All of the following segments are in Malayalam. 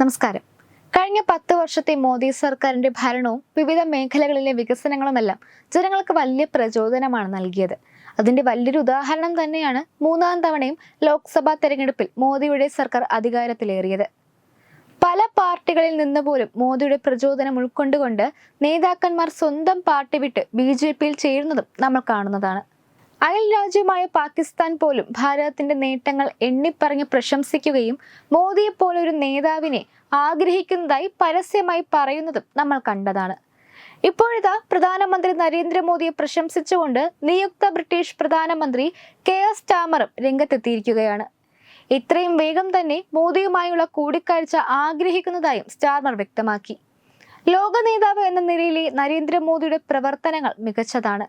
നമസ്കാരം. കഴിഞ്ഞ പത്ത് വർഷത്തെ മോദി സർക്കാരിന്റെ ഭരണവും വിവിധ മേഖലകളിലെ വികസനങ്ങളുമെല്ലാം ജനങ്ങൾക്ക് വലിയ പ്രചോദനമാണ് നൽകിയത്. അതിന്റെ വലിയൊരു ഉദാഹരണം തന്നെയാണ് മൂന്നാം തവണയും ലോക്സഭാ തെരഞ്ഞെടുപ്പിൽ മോദിയുടെ സർക്കാർ അധികാരത്തിലേറിയത്. പല പാർട്ടികളിൽ നിന്ന് പോലും മോദിയുടെ പ്രചോദനം ഉൾക്കൊണ്ടുകൊണ്ട് നേതാക്കന്മാർ സ്വന്തം പാർട്ടി വിട്ട് ബി ജെ പിയിൽ ചേരുന്നതും നമ്മൾ കാണുന്നതാണ്. അയൽ രാജ്യമായ പാകിസ്ഥാൻ പോലും ഭാരതത്തിന്റെ നേട്ടങ്ങൾ എണ്ണിപ്പറഞ്ഞ് പ്രശംസിക്കുകയും മോദിയെ പോലെ ഒരു നേതാവിനെ ആഗ്രഹിക്കുന്നതായി പരസ്യമായി പറയുന്നതും നമ്മൾ കണ്ടതാണ്. ഇപ്പോഴിതാ പ്രധാനമന്ത്രി നരേന്ദ്രമോദിയെ പ്രശംസിച്ചുകൊണ്ട് നിയുക്ത ബ്രിട്ടീഷ് പ്രധാനമന്ത്രി കെ എസ് ടാമറും രംഗത്തെത്തിയിരിക്കുകയാണ്. ഇത്രയും വേഗം തന്നെ മോദിയുമായുള്ള കൂടിക്കാഴ്ച ആഗ്രഹിക്കുന്നതായും സ്റ്റാർമർ വ്യക്തമാക്കി. ലോക നേതാവ് എന്ന നിലയിലെ നരേന്ദ്രമോദിയുടെ പ്രവർത്തനങ്ങൾ മികച്ചതാണ്.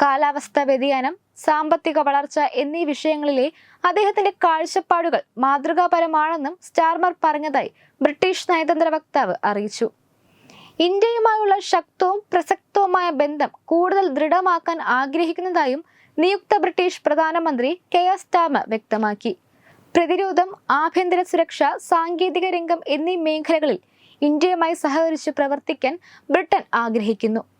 കാലാവസ്ഥ വ്യതിയാനം സാമ്പത്തിക വളർച്ച എന്നീ വിഷയങ്ങളിലെ അദ്ദേഹത്തിന്റെ കാഴ്ചപ്പാടുകൾ മാതൃകാപരമാണെന്നും സ്റ്റാർമർ പറഞ്ഞതായി ബ്രിട്ടീഷ് നയതന്ത്ര വക്താവ് അറിയിച്ചു. ഇന്ത്യയുമായുള്ള ശക്തവും പ്രസക്തവുമായ ബന്ധം കൂടുതൽ ദൃഢമാക്കാൻ ആഗ്രഹിക്കുന്നതായും നിയുക്ത ബ്രിട്ടീഷ് പ്രധാനമന്ത്രി കെ എസ് ടാമർ വ്യക്തമാക്കി. പ്രതിരോധം ആഭ്യന്തര സുരക്ഷ സാങ്കേതിക രംഗം എന്നീ മേഖലകളിൽ ഇന്ത്യയുമായി സഹകരിച്ച് പ്രവർത്തിക്കാൻ ബ്രിട്ടൻ ആഗ്രഹിക്കുന്നു.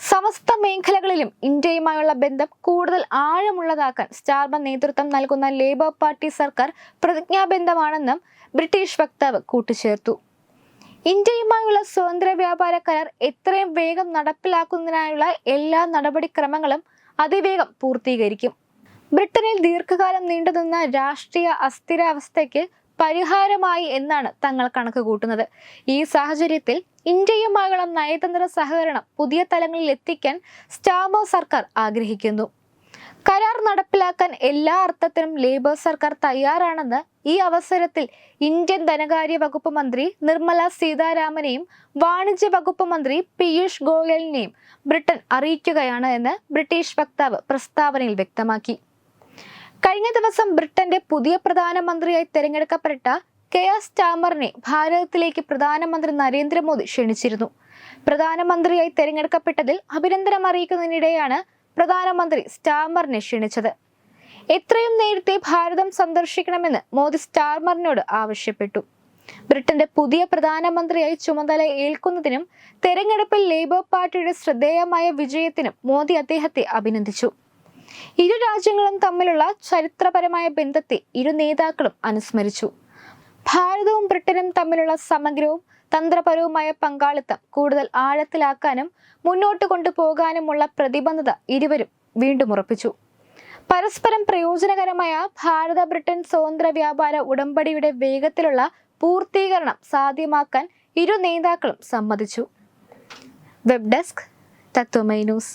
സമസ്ത മേഖലകളിലും ഇന്ത്യയുമായുള്ള ബന്ധം കൂടുതൽ ആഴമുള്ളതാക്കാൻ സ്റ്റാർബ നേതൃത്വം നൽകുന്ന ലേബർ പാർട്ടി സർക്കാർ പ്രതിജ്ഞാബന്ധമാണെന്നും ബ്രിട്ടീഷ് വക്താവ് കൂട്ടിച്ചേർത്തു. ഇന്ത്യയുമായുള്ള സ്വതന്ത്ര വ്യാപാര കരാർ എത്രയും വേഗം നടപ്പിലാക്കുന്നതിനായുള്ള എല്ലാ നടപടിക്രമങ്ങളും അതിവേഗം പൂർത്തീകരിക്കും. ബ്രിട്ടനിൽ ദീർഘകാലം നീണ്ടുനിന്ന രാഷ്ട്രീയ അസ്ഥിരാവസ്ഥയ്ക്ക് പരിഹാരമായി എന്നാണ് തങ്ങൾ കണക്ക് കൂട്ടുന്നത്. ഈ സാഹചര്യത്തിൽ ഇന്ത്യയുമായുള്ള നയതന്ത്ര സഹകരണം പുതിയ തലങ്ങളിൽ എത്തിക്കാൻ സ്റ്റാമോ സർക്കാർ ആഗ്രഹിക്കുന്നു. കരാർ നടപ്പിലാക്കാൻ എല്ലാ അർത്ഥത്തിലും ലേബർ സർക്കാർ തയ്യാറാണെന്ന് ഈ അവസരത്തിൽ ഇന്ത്യൻ ധനകാര്യ വകുപ്പ് മന്ത്രി നിർമ്മല സീതാരാമനെയും വാണിജ്യ വകുപ്പ് മന്ത്രി പീയൂഷ് ഗോയലിനെയും ബ്രിട്ടൻ അറിയിക്കുകയാണ് എന്ന് ബ്രിട്ടീഷ് വക്താവ് പ്രസ്താവനയിൽ വ്യക്തമാക്കി. കഴിഞ്ഞ ദിവസം ബ്രിട്ടന്റെ പുതിയ പ്രധാനമന്ത്രിയായി തെരഞ്ഞെടുക്കപ്പെട്ട കെ എസ് സ്റ്റാമറിനെ ഭാരതത്തിലേക്ക് പ്രധാനമന്ത്രി നരേന്ദ്രമോദി ക്ഷണിച്ചിരുന്നു. പ്രധാനമന്ത്രിയായി തെരഞ്ഞെടുക്കപ്പെട്ടതിൽ അഭിനന്ദനം അറിയിക്കുന്നതിനിടെയാണ് പ്രധാനമന്ത്രി സ്റ്റാമറിനെ ക്ഷണിച്ചത്. എത്രയും നേരത്തെ ഭാരതം സന്ദർശിക്കണമെന്ന് മോദി സ്റ്റാമറിനോട് ആവശ്യപ്പെട്ടു. ബ്രിട്ടന്റെ പുതിയ പ്രധാനമന്ത്രിയായി ചുമതല ഏൽക്കുന്നതിനും തെരഞ്ഞെടുപ്പിൽ ലേബർ പാർട്ടിയുടെ ശ്രദ്ധേയമായ വിജയത്തിനും മോദി അദ്ദേഹത്തെ അഭിനന്ദിച്ചു. ഇരു രാജ്യങ്ങളും തമ്മിലുള്ള ചരിത്രപരമായ ബന്ധത്തെ ഇരു നേതാക്കളും അനുസ്മരിച്ചു. ഭാരതവും ബ്രിട്ടനും തമ്മിലുള്ള സമഗ്രവും തന്ത്രപരവുമായ പങ്കാളിത്തം കൂടുതൽ ആഴത്തിലാക്കാനും മുന്നോട്ട് കൊണ്ടുപോകാനുമുള്ള പ്രതിബദ്ധത ഇരുവരും വീണ്ടും ഉറപ്പിച്ചു. പരസ്പരം പ്രയോജനകരമായ ഭാരത ബ്രിട്ടൻ സ്വതന്ത്ര വ്യാപാര ഉടമ്പടിയുടെ വേഗത്തിലുള്ള പൂർത്തീകരണം സാധ്യമാക്കാൻ ഇരു നേതാക്കളും സമ്മതിച്ചു. Web desk Tatwamayi news.